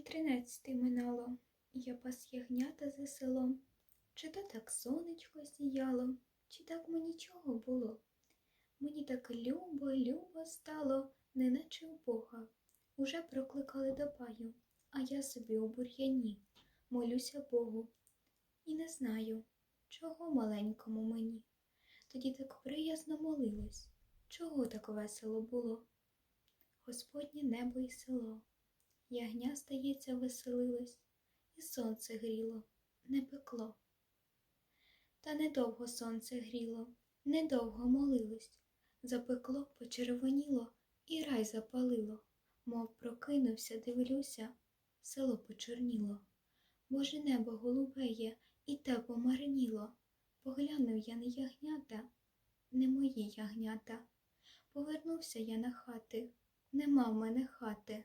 День тринадцятий минало, я пас ягнята за селом. Чи то так сонечко сіяло, чи так мені чого було? Мені так любо, любо стало, неначе у Бога. Уже прокликали до паю, а я собі у бур'яні, молюся Богу. І не знаю, чого маленькому мені. Тоді так приязно молилось, чого так весело було. Господнє небо і село. Ягня, здається, веселилось, і сонце гріло, не пекло. Та недовго сонце гріло, недовго молилось, запекло, почервоніло і рай запалило, мов прокинувся, дивлюся, село почорніло. Боже небо голубеє, і те помарніло. Поглянув я на ягнята, не мої ягнята. Повернувся я на хати, нема в мене хати.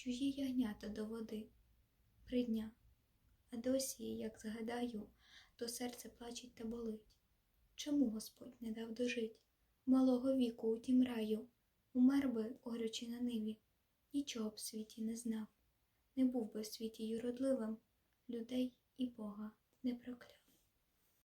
чужі ягнята до води. Придня, а досі, як згадаю, то серце плачить та болить. Чому Господь не дав дожить малого віку у тім раю, умер би, горючи на ниві, нічого б в світі не знав, не був би в світі юродливим, людей і Бога не прокляв.